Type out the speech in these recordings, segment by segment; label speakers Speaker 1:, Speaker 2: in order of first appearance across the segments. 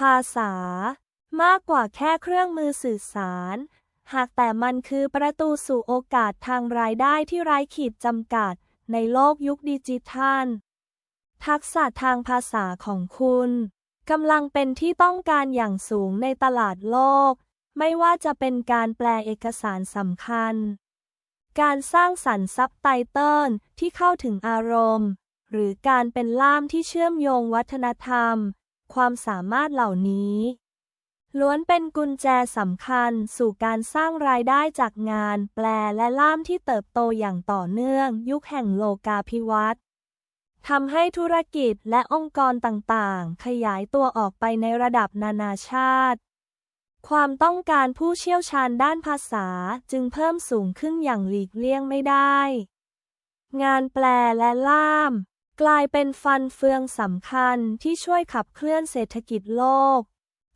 Speaker 1: ภาษา มากกว่าแค่เครื่องมือสื่อสาร หากแต่มันคือประตูสู่โอกาสทางรายได้ที่ไร้ขีดจำกัด ในโลกยุคดิจิทัล ทักษะทางภาษาของคุณกำลังเป็นที่ต้องการอย่างสูงในตลาดโลก ไม่ว่าจะเป็นการแปลเอกสารสำคัญ การสร้างสรรค์ซับไตเติลที่เข้าถึงอารมณ์ หรือการเป็นล่ามที่เชื่อมโยงวัฒนธรรม ความสามารถเหล่านี้ล้วนเป็นกุญแจสำคัญสู่การสร้างรายได้จากงาน แปลและล่ามที่เติบโตอย่างต่อเนื่อง ยุคแห่งโลกาภิวัตน์ทำให้ธุรกิจและองค์กรต่างๆ ขยายตัวออกไปในระดับนานาชาติ ความต้องการผู้เชี่ยวชาญด้านภาษาจึงเพิ่มสูงขึ้นอย่างหลีกเลี่ยงไม่ได้ งานแปลและล่าม กลายเป็นฟันเฟืองสำคัญที่ช่วยขับเคลื่อนเศรษฐกิจโลก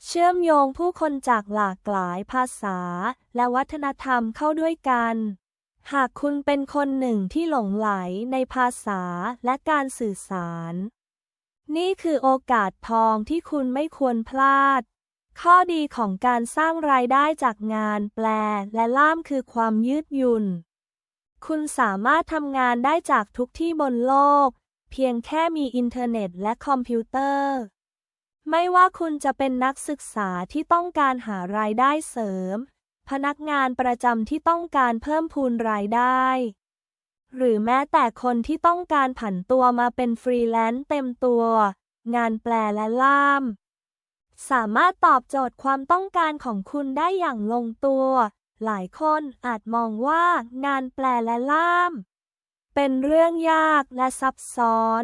Speaker 1: เชื่อมโยงผู้คนจากหลากหลายภาษาและวัฒนธรรมเข้าด้วยกัน หากคุณเป็นคนหนึ่งที่หลงไหลในภาษาและการสื่อสาร นี่คือโอกาสทองที่คุณไม่ควรพลาด ข้อดีของการสร้างรายได้จากงานแปลและล่ามคือความยืดหยุ่น คุณสามารถทำงานได้จากทุกที่บนโลก เพียงแค่มีอินเทอร์เน็ตและคอมพิวเตอร์ ไม่ว่าคุณจะเป็นนักศึกษาที่ต้องการหารายได้เสริม พนักงานประจำที่ต้องการเพิ่มพูนรายได้ หรือแม้แต่คนที่ต้องการผันตัวมาเป็นฟรีแลนซ์เต็มตัว งานแปลและล่าม สามารถตอบโจทย์ความต้องการของคุณได้อย่างลงตัว หลายคนอาจมองว่างานแปลและล่าม เป็นเรื่องยากและซับซ้อน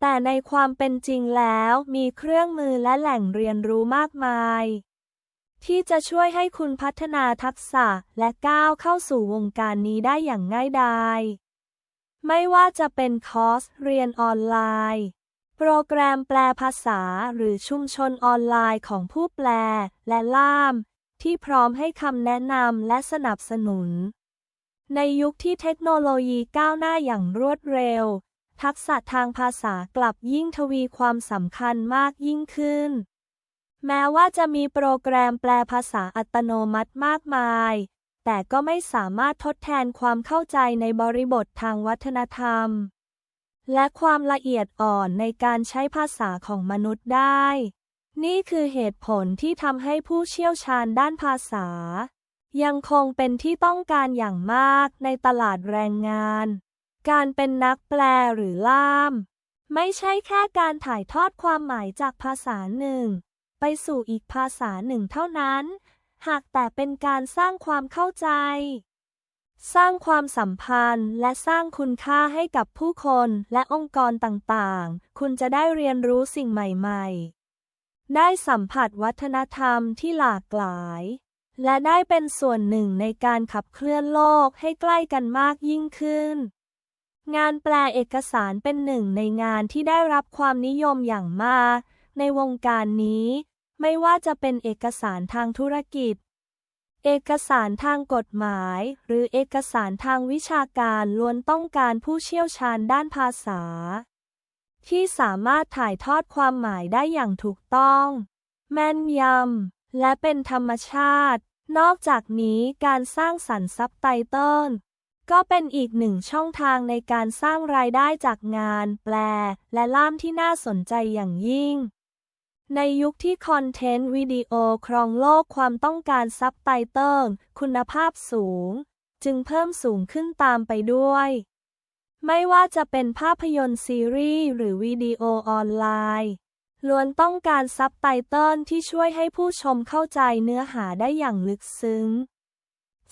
Speaker 1: แต่ในความเป็นจริงแล้วมีเครื่องมือและแหล่งเรียนรู้มากมาย ที่จะช่วยให้คุณพัฒนาทักษะและก้าวเข้าสู่วงการนี้ได้อย่างง่ายดายไม่ว่าจะเป็นคอร์สเรียนออนไลน์ โปรแกรมแปลภาษาหรือชุมชนออนไลน์ของผู้แปลและล่าม ที่พร้อมให้คำแนะนำและสนับสนุน ในยุคที่เทคโนโลยีก้าวหน้าอย่างรวดเร็ว ทักษะทางภาษากลับยิ่งทวีความสำคัญมากยิ่งขึ้น แม้ว่าจะมีโปรแกรมแปลภาษาอัตโนมัติมากมาย แต่ก็ไม่สามารถทดแทนความเข้าใจในบริบททางวัฒนธรรม และความละเอียดอ่อนในการใช้ภาษาของมนุษย์ได้ นี่คือเหตุผลที่ทำให้ผู้เชี่ยวชาญด้านภาษา ยังคงเป็นที่ต้องการอย่างมากในตลาดแรงงาน การเป็นนักแปลหรือล่าม ไม่ใช่แค่การถ่ายทอดความหมายจากภาษาหนึ่ง ไปสู่อีกภาษาหนึ่งเท่านั้น หากแต่เป็นการสร้างความเข้าใจ สร้างความสัมพันธ์และสร้างคุณค่าให้กับผู้คนและองค์กรต่างๆ คุณจะได้เรียนรู้สิ่งใหม่ ๆ ได้สัมผัสวัฒนธรรมที่หลากหลาย และได้เป็นส่วนหนึ่งในการขับเคลื่อนโลกให้ใกล้กันมากยิ่งขึ้น งานแปลเอกสารเป็นหนึ่งในงานที่ได้รับความนิยมอย่างมาก ในวงการนี้ ไม่ว่าจะเป็นเอกสารทางธุรกิจ เอกสารทางกฎหมาย หรือเอกสารทางวิชาการล้วนต้องการผู้เชี่ยวชาญด้านภาษา ที่สามารถถ่ายทอดความหมายได้อย่างถูกต้อง แม่นยำและเป็นธรรมชาติ นอกจากนี้การสร้างสรรค์ซับไตเติลก็เป็นอีกหนึ่งช่องทางในการสร้างรายได้จากงาน แปล และล่ามที่น่าสนใจอย่างยิ่ง ในยุคที่คอนเทนต์วิดีโอครองโลกความต้องการซับไตเติลคุณภาพสูง จึงเพิ่มสูงขึ้นตามไปด้วย ไม่ว่าจะเป็นภาพยนตร์ซีรีส์หรือวิดีโอออนไลน์ ล้วนต้องการซับไตเติลที่ช่วยให้ผู้ชมเข้าใจเนื้อหาได้อย่างลึกซึ้ง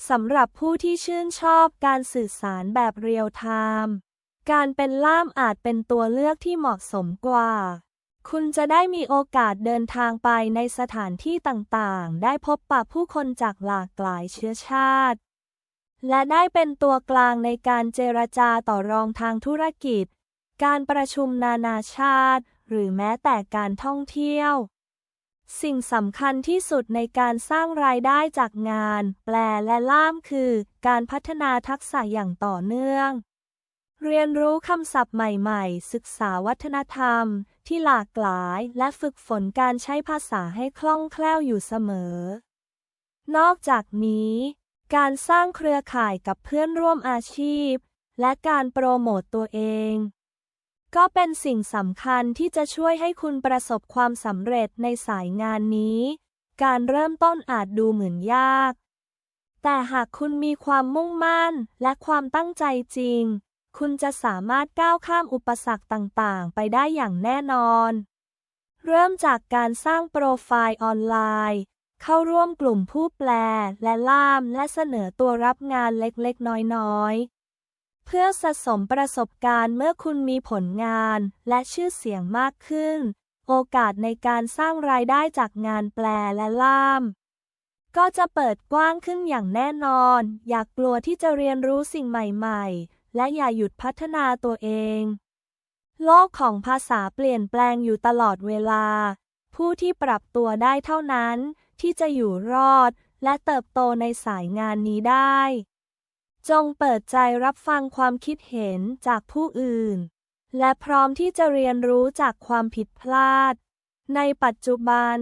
Speaker 1: สำหรับผู้ที่ชื่นชอบการสื่อสารแบบเรียลไทม์การเป็นล่ามอาจเป็นตัวเลือกที่เหมาะสมกว่า คุณจะได้มีโอกาสเดินทางไปในสถานที่ต่างๆ ได้พบปะผู้คนจากหลากหลายเชื้อชาติ และได้เป็นตัวกลางในการเจรจาต่อรองทางธุรกิจ การประชุมนานาชาติ หรือแม้แต่การท่องเที่ยว สิ่งสำคัญที่สุดในการสร้างรายได้จากงาน แปลและล่ามคือ การพัฒนาทักษะอย่างต่อเนื่อง เรียนรู้คำศัพท์ใหม่ๆ ศึกษาวัฒนธรรม ที่หลากหลาย และฝึกฝนการใช้ภาษาให้คล่องแคล่วอยู่เสมอ นอกจากนี้การสร้างเครือข่ายกับเพื่อนร่วมอาชีพ และการโปรโมตตัวเอง ก็เป็นสิ่งสำคัญที่จะช่วยให้คุณประสบความสำเร็จในสายงานนี้ การเริ่มต้นอาจดูเหมือนยาก แต่หากคุณมีความมุ่งมั่นและความตั้งใจจริง คุณจะสามารถก้าวข้ามอุปสรรคต่างๆ ไปได้อย่างแน่นอน เริ่มจากการสร้างโปรไฟล์ออนไลน์ เข้าร่วมกลุ่มผู้แปลและล่ามและเสนอตัวรับงานเล็กๆ น้อยๆ พื่อสะสมประสบการณ์เมื่อคุณมีผลงานและชื่อเสียงมากขึ้น โอกาสในการสร้างรายได้จากงานแปลและล่าม ก็จะเปิดกว้างขึ้นอย่างแน่นอน อย่ากกลัวที่จะเรียนรู้สิ่งใหม่ๆ และอย่าหยุดพัฒนาตัวเอง โลกของภาษาเปลี่ยนแปลงอยู่ตลอดเวลา ผู้ที่ปรับตัวได้เท่านั้น ที่จะอยู่รอด และเติบโตในสายงานนี้ได้ จงเปิดใจรับฟังความคิดเห็นจากผู้อื่น และพร้อมที่จะเรียนรู้จากความผิดพลาด ในปัจจุบัน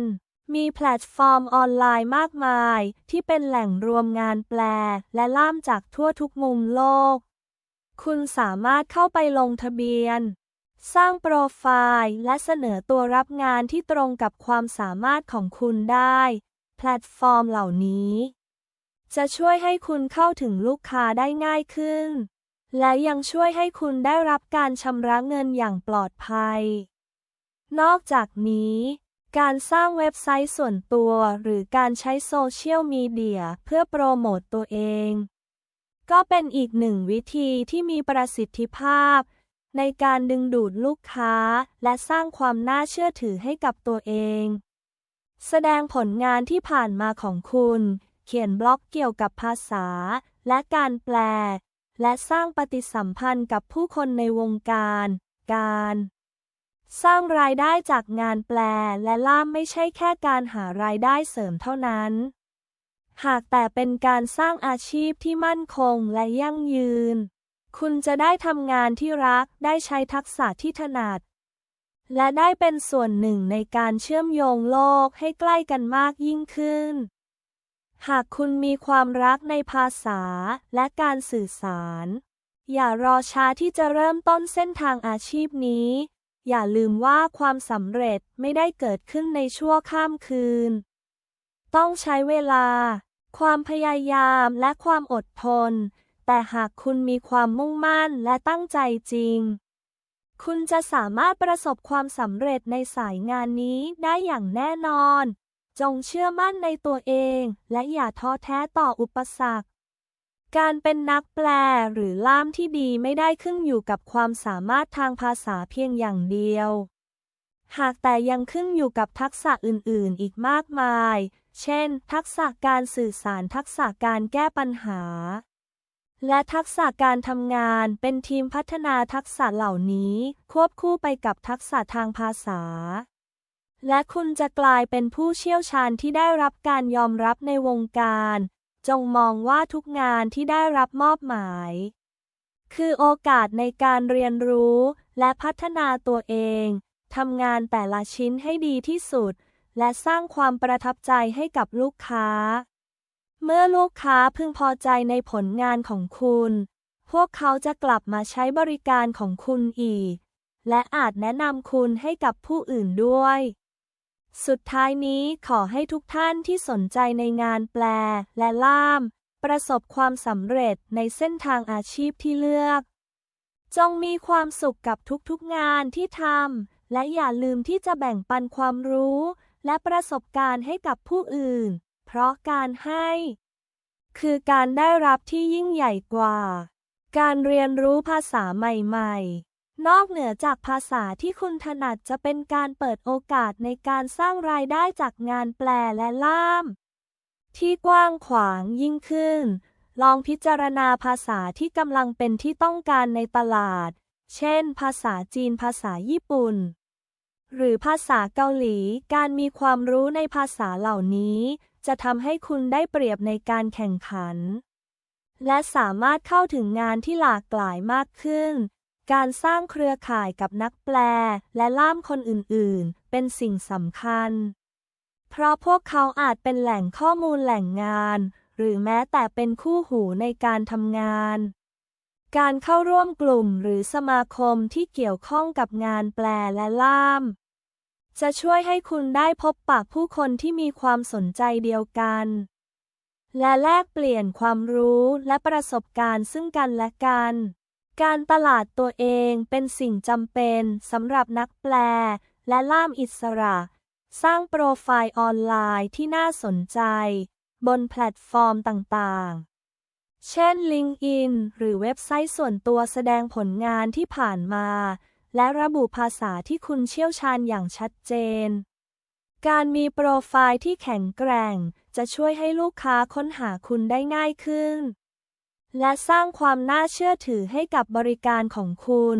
Speaker 1: มีแพลตฟอร์มออนไลน์มากมาย ที่เป็นแหล่งรวมงานแปล และล่ามจากทั่วทุกมุมโลก คุณสามารถเข้าไปลงทะเบียน สร้างโปรไฟล์และเสนอตัวรับงานที่ตรงกับความสามารถของคุณได้ แพลตฟอร์มเหล่านี้ จะช่วยให้คุณเข้าถึงลูกค้าได้ง่ายขึ้น และยังช่วยให้คุณได้รับการชำระเงินอย่างปลอดภัย นอกจากนี้ การสร้างเว็บไซต์ส่วนตัวหรือการใช้โซเชียลมีเดียเพื่อโปรโมตตัวเอง ก็เป็นอีกหนึ่งวิธีที่มีประสิทธิภาพ ในการดึงดูดลูกค้าและสร้างความน่าเชื่อถือให้กับตัวเอง แสดงผลงานที่ผ่านมาของคุณ เขียนบล็อกเกี่ยวกับภาษา และการแปล และสร้างปฏิสัมพันธ์กับผู้คนในวงการ การ สร้างรายได้จากงานแปลและล่ามไม่ใช่แค่การหารายได้เสริมเท่านั้น หากแต่เป็นการสร้างอาชีพที่มั่นคงและยั่งยืน คุณจะได้ทำงานที่รักได้ใช้ทักษะที่ถนัดและได้เป็นส่วนหนึ่งในการเชื่อมโยงโลกให้ใกล้กันมากยิ่งขึ้น หากคุณมีความรักในภาษาและการสื่อสาร อย่ารอช้าที่จะเริ่มต้นเส้นทางอาชีพนี้ อย่าลืมว่าความสำเร็จไม่ได้เกิดขึ้นในชั่วข้ามคืน ต้องใช้เวลา ความพยายามและความอดทน แต่หากคุณมีความมุ่งมั่นและตั้งใจจริง คุณจะสามารถประสบความสำเร็จในสายงานนี้ได้อย่างแน่นอน จงเชื่อมั่นในตัวเอง และอย่าท้อแท้ต่ออุปสรรค การเป็นนักแปลหรือล่ามที่ดีไม่ได้ขึ้นอยู่กับความสามารถทางภาษาเพียงอย่างเดียว หากแต่ยังขึ้นอยู่กับทักษะอื่น ๆ อีกมากมาย เช่น ทักษะการสื่อสารทักษะการแก้ปัญหา และทักษะการทำงานเป็นทีมพัฒนาทักษะเหล่านี้ ควบคู่ไปกับทักษะทางภาษา และคุณจะกลายเป็นผู้เชี่ยวชาญที่ได้รับการยอมรับในวงการ จงมองว่าทุกงานที่ได้รับมอบหมาย คือโอกาสในการเรียนรู้และพัฒนาตัวเอง ทำงานแต่ละชิ้นให้ดีที่สุด และสร้างความประทับใจให้กับลูกค้า เมื่อลูกค้าพึงพอใจในผลงานของคุณ พวกเขาจะกลับมาใช้บริการของคุณอีก และอาจแนะนำคุณให้กับผู้อื่นด้วย สุดท้ายนี้ขอให้ทุกท่านที่สนใจในงานแปลและล่าม ประสบความสำเร็จในเส้นทางอาชีพที่เลือก จงมีความสุขกับทุกๆงานที่ทำและอย่าลืมที่จะแบ่งปันความรู้ และประสบการณ์ให้กับผู้อื่น เพราะการให้ คือการได้รับที่ยิ่งใหญ่กว่า การเรียนรู้ภาษาใหม่ ๆ นอกเหนือจากภาษาที่คุณถนัดจะเป็นการเปิดโอกาสในการสร้างรายได้จากงานแปลและล่าม ที่กว้างขวางยิ่งขึ้น ลองพิจารณาภาษาที่กำลังเป็นที่ต้องการในตลาด เช่น ภาษาจีนภาษาญี่ปุ่น หรือภาษาเกาหลี การมีความรู้ในภาษาเหล่านี้ จะทำให้คุณได้เปรียบในการแข่งขัน และสามารถเข้าถึงงานที่หลากหลายมากขึ้น การสร้างเครือข่ายกับนักแปลและล่ามคนอื่นๆ เป็นสิ่งสำคัญ เพราะพวกเขาอาจเป็นแหล่งข้อมูลแหล่งงาน หรือแม้แต่เป็นคู่หูในการทำงาน การเข้าร่วมกลุ่มหรือสมาคมที่เกี่ยวข้องกับงานแปลและล่าม จะช่วยให้คุณได้พบปะผู้คนที่มีความสนใจเดียวกัน และแลกเปลี่ยนความรู้และประสบการณ์ซึ่งกันและกัน การตลาดตัวเองเป็นสิ่งจำเป็นสำหรับนักแปล และล่ามอิสระ สร้างโปรไฟล์ออนไลน์ที่น่าสนใจ บนแพลตฟอร์มต่างๆ เช่น LinkedIn หรือเว็บไซต์ส่วนตัวแสดงผลงานที่ผ่านมา และระบุภาษาที่คุณเชี่ยวชาญอย่างชัดเจน การมีโปรไฟล์ที่แข็งแกร่ง จะช่วยให้ลูกค้าค้นหาคุณได้ง่ายขึ้น และสร้างความน่าเชื่อถือให้กับบริการของคุณ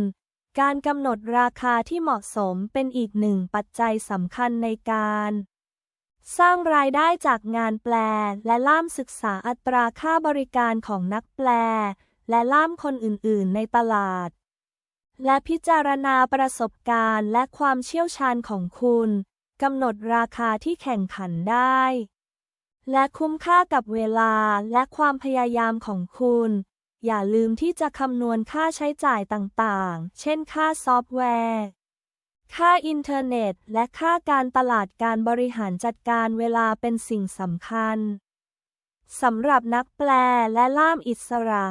Speaker 1: การกำหนดราคาที่เหมาะสมเป็นอีกหนึ่งปัจจัยสำคัญในการ สร้างรายได้จากงานแปล และล่ามศึกษาอัตราค่าบริการของนักแปล และล่ามคนอื่นๆ ในตลาด และพิจารณาประสบการณ์และความเชี่ยวชาญของคุณกำหนดราคาที่แข่งขันได้ และคุ้มค่ากับเวลาและความพยายามของคุณ อย่าลืมที่จะคำนวณค่าใช้จ่ายต่างๆ เช่นค่าซอฟต์แวร์ ค่าอินเทอร์เน็ต และค่าการตลาดการบริหารจัดการเวลาเป็นสิ่งสำคัญสำหรับนักแปลและล่ามอิสระ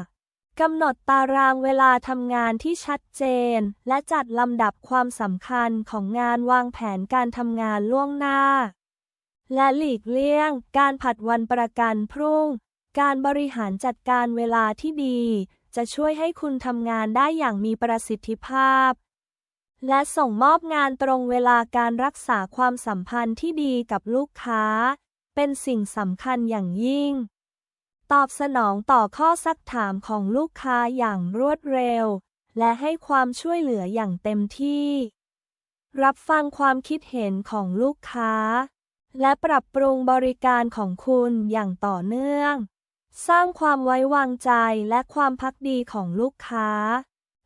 Speaker 1: กำหนดตารางเวลาทำงานที่ชัดเจน และจัดลำดับความสำคัญของงานวางแผนการทำงานล่วงหน้า และหลีกเลี่ยง การผัดวันประกันพรุ่ง การบริหารจัดการเวลาที่ดี จะช่วยให้คุณทำงานได้อย่างมีประสิทธิภาพ และส่งมอบงานตรงเวลาการรักษาความสัมพันธ์ที่ดีกับลูกค้า เป็นสิ่งสำคัญอย่างยิ่ง ตอบสนองต่อข้อซักถามของลูกค้าอย่างรวดเร็ว และให้ความช่วยเหลืออย่างเต็มที่ รับฟังความคิดเห็นของลูกค้า และปรับปรุงบริการของคุณอย่างต่อเนื่อง สร้างความไว้วางใจและความพักดีของลูกค้า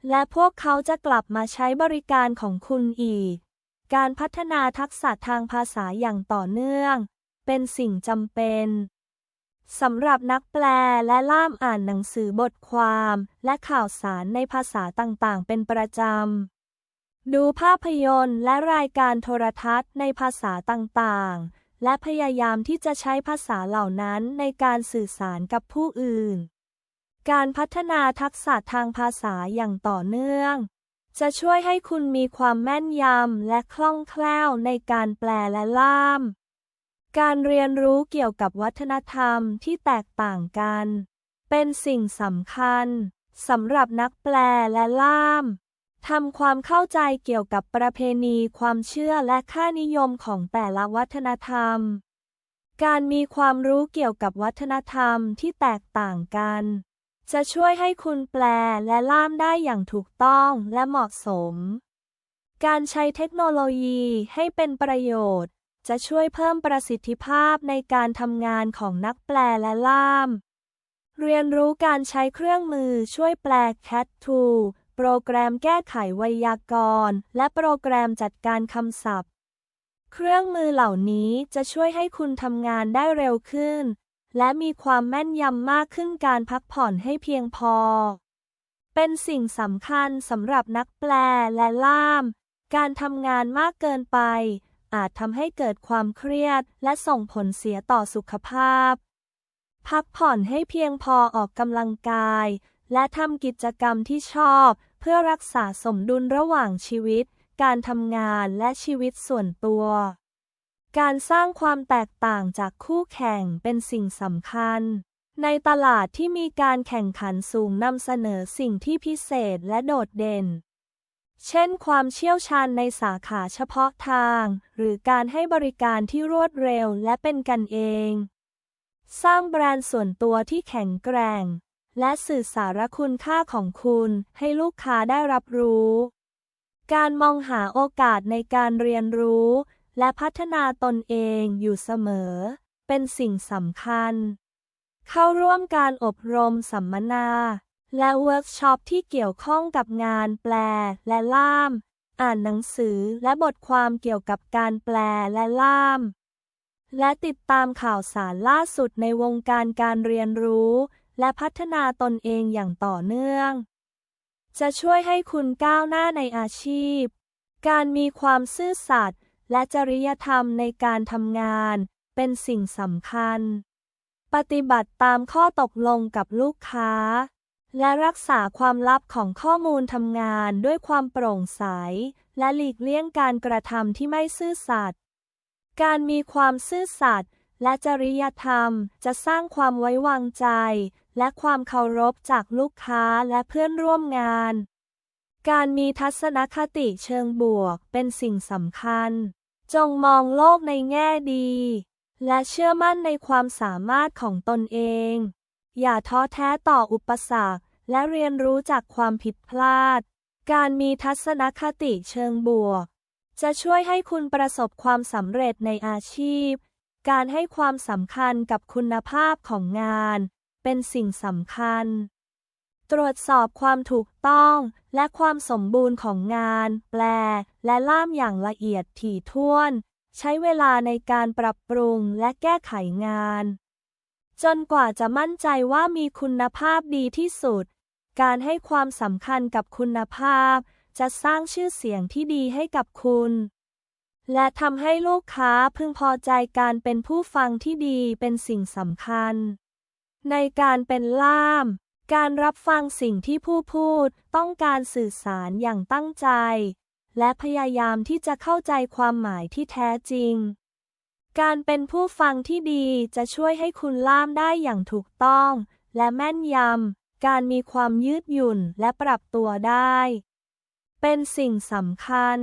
Speaker 1: และพวกเขาจะกลับมาใช้บริการของคุณอีก การพัฒนาทักษะทางภาษาอย่างต่อเนื่อง เป็นสิ่งจำเป็นสำหรับนักแปลและล่ามอ่านหนังสือบทความ และข่าวสารในภาษาต่างๆ เป็นประจำ ดูภาพยนตร์และรายการโทรทัศน์ในภาษาต่างๆ และพยายามที่จะใช้ภาษาเหล่านั้นในการสื่อสารกับผู้อื่น การพัฒนาทักษะทางภาษาอย่างต่อเนื่อง จะช่วยให้คุณมีความแม่นยำและคล่องแคล่วในการแปลและล่าม การเรียนรู้เกี่ยวกับวัฒนธรรมที่แตกต่างกัน เป็นสิ่งสำคัญสำหรับนักแปลและล่าม ทำความเข้าใจเกี่ยวกับประเพณีความเชื่อและค่านิยมของแต่ละวัฒนธรรม การมีความรู้เกี่ยวกับวัฒนธรรมที่แตกต่างกัน จะช่วยให้คุณแปลและล่ามได้อย่างถูกต้องและเหมาะสม การใช้เทคโนโลยีให้เป็นประโยชน์ จะช่วยเพิ่มประสิทธิภาพในการทำงานของนักแปลและล่าม เรียนรู้การใช้เครื่องมือช่วยแปล Cat Tool โปรแกรมแก้ไขไวยากรณ์ และโปรแกรมจัดการคำศัพท์ เครื่องมือเหล่านี้จะช่วยให้คุณทำงานได้เร็วขึ้น และมีความแม่นยำมากขึ้นการพักผ่อนให้เพียงพอ เป็นสิ่งสำคัญสำหรับนักแปลและล่าม การทำงานมากเกินไป อาจทำให้เกิดความเครียด และส่งผลเสียต่อสุขภาพ พักผ่อนให้เพียงพอออกกำลังกาย และทำกิจกรรมที่ชอบ เพื่อรักษาสมดุลระหว่างชีวิต การทำงานและชีวิตส่วนตัว การสร้างความแตกต่างจากคู่แข่งเป็นสิ่งสำคัญ ในตลาดที่มีการแข่งขันสูงนำเสนอสิ่งที่พิเศษและโดดเด่น เช่นความเชี่ยวชาญในสาขาเฉพาะทาง หรือการให้บริการที่รวดเร็วและเป็นกันเอง สร้างแบรนด์ส่วนตัวที่แข็งแกร่ง และสื่อสารคุณค่าของคุณให้ลูกค้าได้รับรู้ การมองหาโอกาสในการเรียนรู้ และพัฒนาตนเองอยู่เสมอ เป็นสิ่งสำคัญ เข้าร่วมการอบรมสัมมนา และเวิร์กช็อปที่เกี่ยวข้องกับงานแปลและล่าม อ่านหนังสือและบทความเกี่ยวกับการแปลและล่าม และติดตามข่าวสารล่าสุดในวงการการเรียนรู้ และพัฒนาตนเองอย่างต่อเนื่อง จะช่วยให้คุณก้าวหน้าในอาชีพ การมีความซื่อสัตย์และจริยธรรมในการทำงาน เป็นสิ่งสำคัญ ปฏิบัติตามข้อตกลงกับลูกค้า และรักษาความลับของข้อมูลทำงานด้วยความโปร่งใส และหลีกเลี่ยงการกระทำที่ไม่ซื่อสัตย์การมีความซื่อสัตย์และจริยธรรมจะสร้างความไว้วางใจ และความเคารพจากลูกค้าและเพื่อนร่วมงาน การมีทัศนคติเชิงบวกเป็นสิ่งสำคัญ จงมองโลกในแง่ดี และเชื่อมั่นในความสามารถของตนเอง อย่าท้อแท้ต่ออุปสรรค และเรียนรู้จากความผิดพลาด การมีทัศนคติเชิงบวก จะช่วยให้คุณประสบความสำเร็จในอาชีพ การให้ความสำคัญกับคุณภาพของงาน เป็นสิ่งสำคัญ ตรวจสอบความถูกต้องและความสมบูรณ์ของงาน แปล และล่ามอย่างละเอียดถี่ถ้วน ใช้เวลาในการปรับปรุงและแก้ไขงาน จนกว่าจะมั่นใจว่ามีคุณภาพดีที่สุด การให้ความสำคัญกับคุณภาพ จะสร้างชื่อเสียงที่ดีให้กับคุณและทำให้ลูกค้าพึงพอใจการเป็นผู้ฟังที่ดีเป็นสิ่งสำคัญ ในการเป็นล่าม การรับฟังสิ่งที่ผู้พูดต้องการสื่อสารอย่างตั้งใจ และพยายามที่จะเข้าใจความหมายที่แท้จริง การเป็นผู้ฟังที่ดีจะช่วยให้คุณล่ามได้อย่างถูกต้อง และแม่นยำ การมีความยืดหยุ่นและปรับตัวได้ เป็นสิ่งสำคัญ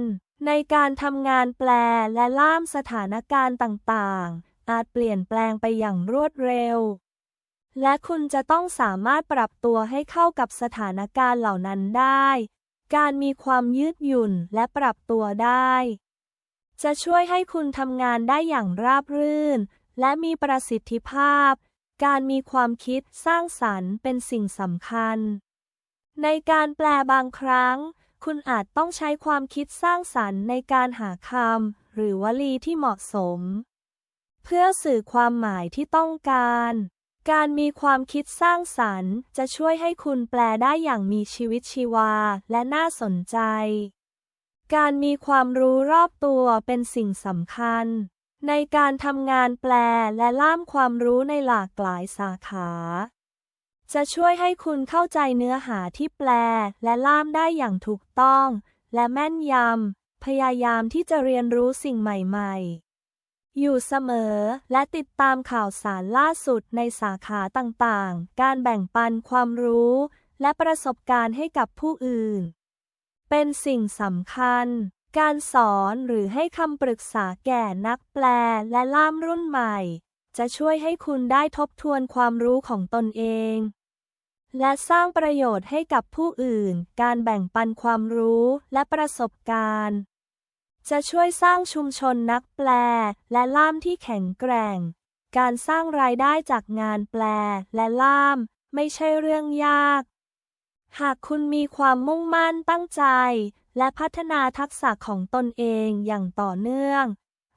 Speaker 1: ในการทำงานแปลและล่ามสถานการณ์ต่างๆ อาจเปลี่ยนแปลงไปอย่างรวดเร็ว และคุณจะต้องสามารถปรับตัวให้เข้ากับสถานการณ์เหล่านั้นได้ การมีความยืดหยุ่นและปรับตัวได้ จะช่วยให้คุณทำงานได้อย่างราบรื่น และมีประสิทธิภาพ การมีความคิดสร้างสรรค์เป็นสิ่งสำคัญ ในการแปลบางครั้ง คุณอาจต้องใช้ความคิดสร้างสรรค์ในการหาคำหรือวลีที่เหมาะสม เพื่อสื่อความหมายที่ต้องการ การมีความคิดสร้างสรรค์ จะช่วยให้คุณแปลได้อย่างมีชีวิตชีวาและน่าสนใจ การมีความรู้รอบตัวเป็นสิ่งสำคัญ ในการทำงานแปลและล่ามความรู้ในหลากหลายสาขา จะช่วยให้คุณเข้าใจเนื้อหาที่แปลและล่ามได้อย่างถูกต้อง และแม่นยำ พยายามที่จะเรียนรู้สิ่งใหม่ ๆ อยู่เสมอ และติดตามข่าวสารล่าสุดในสาขาต่างๆ การแบ่งปันความรู้ และประสบการณ์ให้กับผู้อื่น เป็นสิ่งสำคัญ การสอนหรือให้คำปรึกษาแก่นักแปลและล่ามรุ่นใหม่ จะช่วยให้คุณได้ทบทวนความรู้ของตนเอง และสร้างประโยชน์ให้กับผู้อื่น การแบ่งปันความรู้และประสบการณ์ จะช่วยสร้างชุมชนนักแปล และล่ามที่แข็งแกร่ง การสร้างรายได้จากงานแปลและล่าม ไม่ใช่เรื่องยาก หากคุณมีความมุ่งมั่นตั้งใจ และพัฒนาทักษะของตนเองอย่างต่อเนื่อง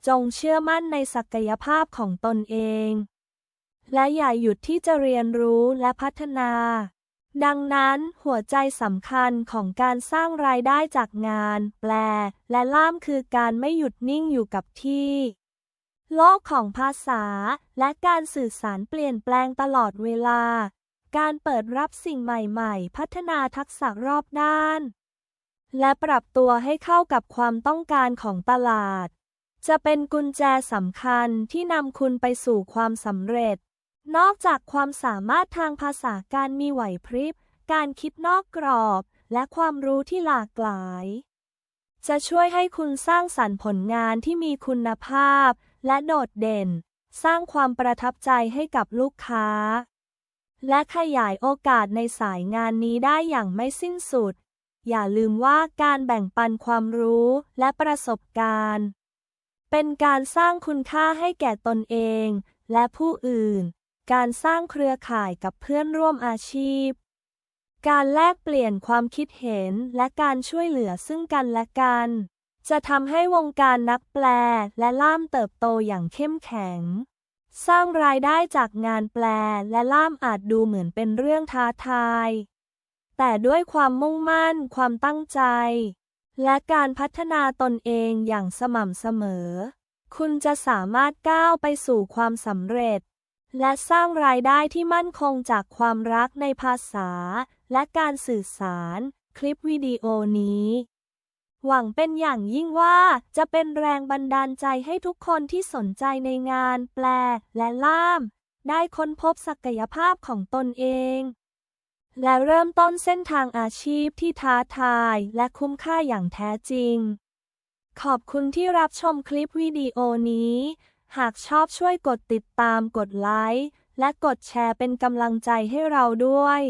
Speaker 1: จงเชื่อมั่นในศักยภาพของตนเอง และอย่าหยุดที่จะเรียนรู้และพัฒนา ดังนั้นหัวใจสำคัญของการสร้างรายได้จากงาน แปล และล่ามคือการไม่หยุดนิ่งอยู่กับที่ โลกของภาษา และการสื่อสารเปลี่ยนแปลงตลอดเวลา การเปิดรับสิ่งใหม่ๆ พัฒนาทักษะรอบด้าน และปรับตัวให้เข้ากับความต้องการของตลาด จะเป็นกุญแจสำคัญที่นำคุณไปสู่ความสำเร็จ นอกจากความสามารถทางภาษาการมีไหวพริบ การคิดนอกกรอบ และความรู้ที่หลากหลาย จะช่วยให้คุณสร้างสรรค์ผลงานที่มีคุณภาพ และโดดเด่น สร้างความประทับใจให้กับลูกค้า และขยายโอกาสในสายงานนี้ได้อย่างไม่สิ้นสุด อย่าลืมว่าการแบ่งปันความรู้และประสบการณ์ เป็นการสร้างคุณค่าให้แก่ตนเอง และผู้อื่น การสร้างเครือข่ายกับเพื่อนร่วมอาชีพ การแลกเปลี่ยนความคิดเห็นและการช่วยเหลือซึ่งกันและกัน จะทำให้วงการนักแปลและล่ามเติบโตอย่างเข้มแข็ง สร้างรายได้จากงานแปลและล่ามอาจดูเหมือนเป็นเรื่องท้าทาย แต่ด้วยความมุ่งมั่น ความตั้งใจ และการพัฒนาตนเองอย่างสม่ำเสมอ คุณจะสามารถก้าวไปสู่ความสำเร็จ และสร้างรายได้ที่มั่นคงจากความรักในภาษา และการสื่อสาร คลิปวิดีโอนี้ หวังเป็นอย่างยิ่งว่าจะเป็นแรงบันดาลใจให้ทุกคนที่สนใจในงาน แปล และล่าม ได้ค้นพบศักยภาพของตนเอง และเริ่มต้นเส้นทางอาชีพที่ท้าทายและคุ้มค่าอย่างแท้จริง ขอบคุณที่รับชมคลิปวิดีโอนี้ หากชอบช่วยกดติดตามกดไลค์ และกดแชร์เป็นกำลังใจให้เราด้วย